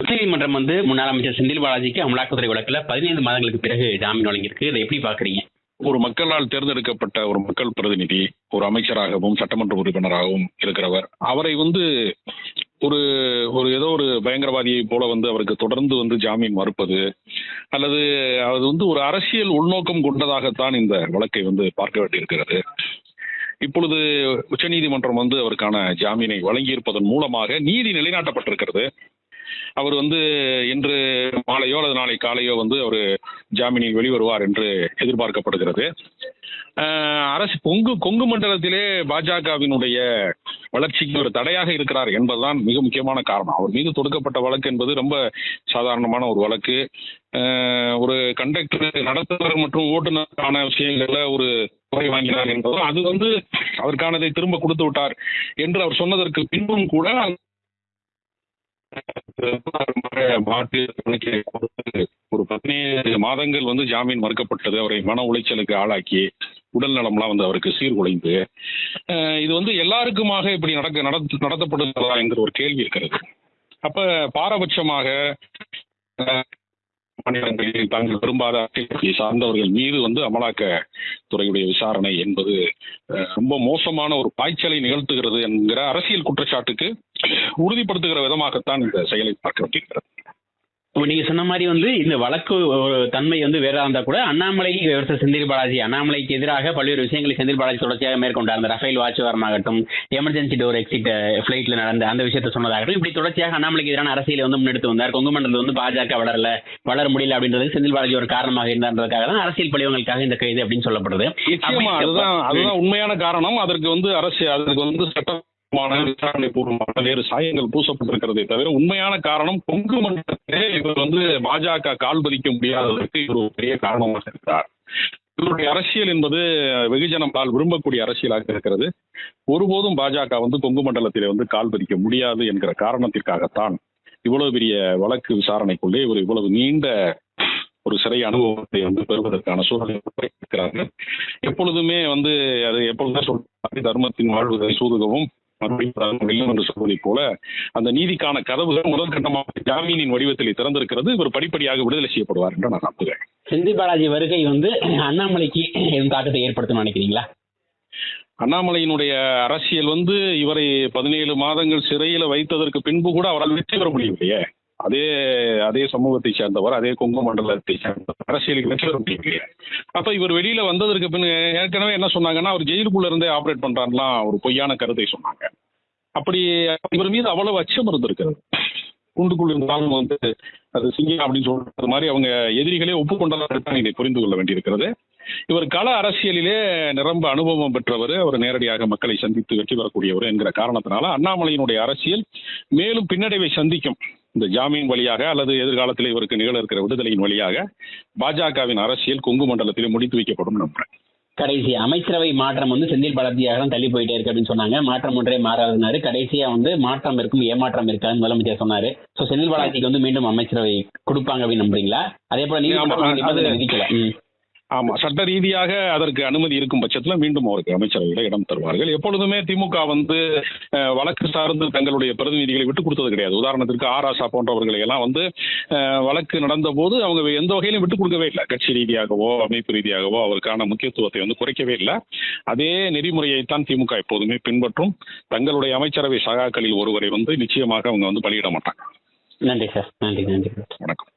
உச்சநீதிமன்றம் வந்து முன்னாள் அமைச்சர் செந்தில் பாலாஜிக்கு அமலாக்கத்துறை வழக்கில் பதினைந்து மாதங்களுக்கு பிறகு ஜாமீன் வழங்கியிருக்கு. இதை எப்படி பாக்குறீங்க ஒரு மக்களால் தேர்ந்தெடுக்கப்பட்ட ஒரு மக்கள் பிரதிநிதி ஒரு அமைச்சராகவும் சட்டமன்ற உறுப்பினராகவும் இருக்கிறவர். அவரை வந்து ஒரு ஒரு ஏதோ ஒரு பயங்கரவாதியை போல வந்து அவருக்கு தொடர்ந்து வந்து ஜாமீன் மறுப்பது அல்லது அது வந்து ஒரு அரசியல் உள்நோக்கம் கொண்டதாகத்தான் இந்த வழக்கை வந்து பார்க்க வேண்டியிருக்கிறது. இப்பொழுது உச்சநீதிமன்றம் வந்து அவருக்கான ஜாமீனை வழங்கியிருப்பதன் மூலமாக நீதி நிலைநாட்டப்பட்டிருக்கிறது. அவர் வந்து இன்று மாலையோ அல்லது நாளை காலையோ வந்து அவர் ஜாமீனில் வெளிவருவார் என்று எதிர்பார்க்கப்படுகிறது. அரசு கொங்கு கொங்கு மண்டலத்திலே பாஜகவினுடைய வளர்ச்சிக்கு ஒரு தடையாக இருக்கிறார் என்பதுதான் மிக முக்கியமான காரணம். அவர் மீது தொடுக்கப்பட்ட வழக்கு என்பது ரொம்ப சாதாரணமான ஒரு வழக்கு. ஒரு கண்டக்டர் நடத்துனர் மற்றும் ஓட்டுநருக்கான விஷயங்கள்ல ஒரு குறை வாங்கினார் என்பதும் அது வந்து அவருக்கானதை திரும்ப கொடுத்து விட்டார் என்று அவர் சொன்னதற்கு பின்பும் கூட ஒரு பதினேழு மாதங்கள் வந்து ஜாமீன் மறுக்கப்பட்டது. அவரை மன உளைச்சலுக்கு ஆளாக்கி உடல் நலம்லாம் வந்து அவருக்கு சீர்குலைந்து இது வந்து எல்லாருக்குமாக இப்படி நடக்க நடத்த நடத்தப்படுகிறதா என்கிற ஒரு கேள்வி இருக்கிறது. அப்ப பாரபட்சமாக அஹ், மாநிலங்களில் தாங்கள் விரும்பாத சார்ந்தவர்கள் மீது வந்து அமலாக்க துறையுடைய விசாரணை என்பது ரொம்ப மோசமான ஒரு பாய்ச்சலை நிகழ்த்துகிறது என்கிற அரசியல் குற்றச்சாட்டுக்கு உறுதிப்படுத்துகிற விதமாகத்தான் இந்த செயலை பார்க்க வேண்டியிருக்கிறது நீங்க சொன்ன மாதிரி வந்து இந்த வழக்கு தன்மை வந்து வேற இருந்தா கூட அண்ணாமலை versus செந்தில் பாலாஜி அண்ணாமலைக்கு எதிராக பல்வேறு விஷயங்களை செந்தில் பாலாஜி தொடர்ச்சியாக மேற்கொண்டார். அந்த ரஃபேல் வாட்ச் வரமாகட்டும் எமர்ஜென்சி டோர் எக்ஸிட் ஃபிளைட்ல நடந்த அந்த விஷயத்தை சொன்னதாகட்டும் இப்படி தொடர்ச்சியாக அண்ணாமலைக்கு எதிரான அரசியலை வந்து முன்னெடுத்து வந்தார். கொங்கு மண்டலத்தில் வந்து பாஜக வளரல வளர முடியல அப்படின்றதுக்கு செந்தில் பாலாஜி ஒரு காரணமாக இருந்தான்றதுக்காக தான் அரசியல் பழிவங்களுக்காக இந்த கைது அப்படின்னு சொல்லப்படுது. அதுதான் அதுதான் உண்மையான காரணம். அதற்கு வந்து அரசு அதற்கு வந்து சட்டமான விசாரணை பூர்வமான வேறு சாயங்கள் பூசப்பட்டிருக்கிறதே தவிர உண்மையான காரணம் கொங்கு மண்டலத்திலே இவர் வந்து பாஜக கால் பதிக்க முடியாததற்கு இவர் ஒரு பெரிய காரணமாக இருக்கிறார். இவருடைய அரசியல் என்பது வெகுஜனத்தால் விரும்பக்கூடிய அரசியலாக இருக்கிறது. ஒருபோதும் பாஜக வந்து கொங்கு மண்டலத்திலே வந்து கால் பதிக்க முடியாது என்கிற காரணத்திற்காகத்தான் இவ்வளவு பெரிய வழக்கு விசாரணைக்குள்ளே இவர் இவ்வளவு நீண்ட ஒரு சிறை அனுபவத்தை வந்து பெறுவதற்கான சூழலை இருக்கிறார்கள் எப்பொழுதுமே வந்து அது எப்பொழுதுமே சொல்றாங்க தர்மத்தின் வாழ்வுதை சூதுகவும் மறுபடியும் வெல்லும் என்று சொல்வதைப் போல அந்த நீதிக்கான கதவுகள் முதல் கட்டமாக ஜாமீனின் வடிவத்தில் திறந்திருக்கிறது. இவர் படிப்படியாக விடுதலை செய்யப்படுவார் என்று நான் நம்புகிறேன். செந்தில் பாலாஜி வருகை வந்து அண்ணாமலைக்கு தாக்கத்தை ஏற்படுத்தணும் நினைக்கிறீங்களா? அண்ணாமலையினுடைய அரசியல் வந்து இவரை பதினேழு மாதங்கள் சிறையில வைத்ததற்கு பின்பு கூட அவரால் வெற்றி பெற முடியவில்லையே. அதே அதே சமூகத்தை சேர்ந்தவர் அதே கொங்கு மண்டலத்தை சேர்ந்தவர் அரசியலுக்கு வெற்றி பெற முடியவில்லையே. அப்ப இவர் வெளியில வந்ததற்கு பின் ஏற்கனவே என்ன சொன்னாங்கன்னா அவர் ஜெயிலுக்குள்ள இருந்தே ஆபரேட் பண்றாருலாம் ஒரு பொய்யான கருத்தை சொன்னாங்க. அப்படி இவர் மீது அவ்வளவு அச்சம் இருந்திருக்கிறது குண்டுக்குள் இருந்தாலும் வந்து அது சிங்கம் அப்படின்னு சொல்றது மாதிரி அவங்க எதிரிகளே ஒப்புக்கொண்டதாக இதை புரிந்து கொள்ள வேண்டியிருக்கிறது. இவர் கள அரசியலிலே நிரம்ப அனுபவம் பெற்றவர் அவர் நேரடியாக மக்களை சந்தித்து வெற்றி பெறக்கூடியவர் என்கிற காரணத்தினால அண்ணாமலையினுடைய அரசியல் மேலும் பின்னடைவை சந்திக்கும். இந்த ஜாமீன் வழியாக அல்லது எதிர்காலத்தில் இவருக்கு நிகழ இருக்கிற விடுதலையின் வழியாக பாஜகவின் அரசியல் கொங்கு மண்டலத்திலே முடித்து வைக்கப்படும் நம்புறேன். கடைசி அமைச்சரவை மாற்றம் வந்து செந்தில் பாலாஜியாக தான் தள்ளி போயிட்டே இருக்கு அப்படின்னு சொன்னாங்க. மாற்றம் ஒன்றே மாறாதுனாரு கடைசியா வந்து மாற்றம் இருக்கும் ஏமாற்றம் இருக்காதுன்னு முதலமைச்சர் சொன்னாரு. சோ செந்தில் பாலாஜிக்கு வந்து மீண்டும் அமைச்சரவை கொடுப்பாங்க அப்படின்னு நம்புறீங்களா? அதே போல நீங்க ஆமா, சட்ட ரீதியாக அதற்கு அனுமதி இருக்கும் பட்சத்தில் மீண்டும் அவருக்கு அமைச்சரவையில் இடம் தருவார்கள். எப்பொழுதுமே திமுக வந்து வழக்கு சார்ந்து தங்களுடைய பிரதிநிதிகளை விட்டுக் கொடுத்தது கிடையாது. உதாரணத்திற்கு ஆர் ஆசா போன்றவர்களை எல்லாம் வந்து வழக்கு நடந்த போது அவங்க எந்த வகையிலும் விட்டுக் கொடுக்கவே இல்லை. கட்சி ரீதியாகவோ அமைப்பு ரீதியாகவோ அவருக்கான முக்கியத்துவத்தை வந்து குறைக்கவே இல்லை. அதே நெறிமுறையைத்தான் திமுக எப்போதுமே பின்பற்றும். தங்களுடைய அமைச்சரவை சகாக்களில் ஒருவரை வந்து நிச்சயமாக அவங்க வந்து பலியிட மாட்டாங்க. நன்றி சார். நன்றி நன்றி. வணக்கம்.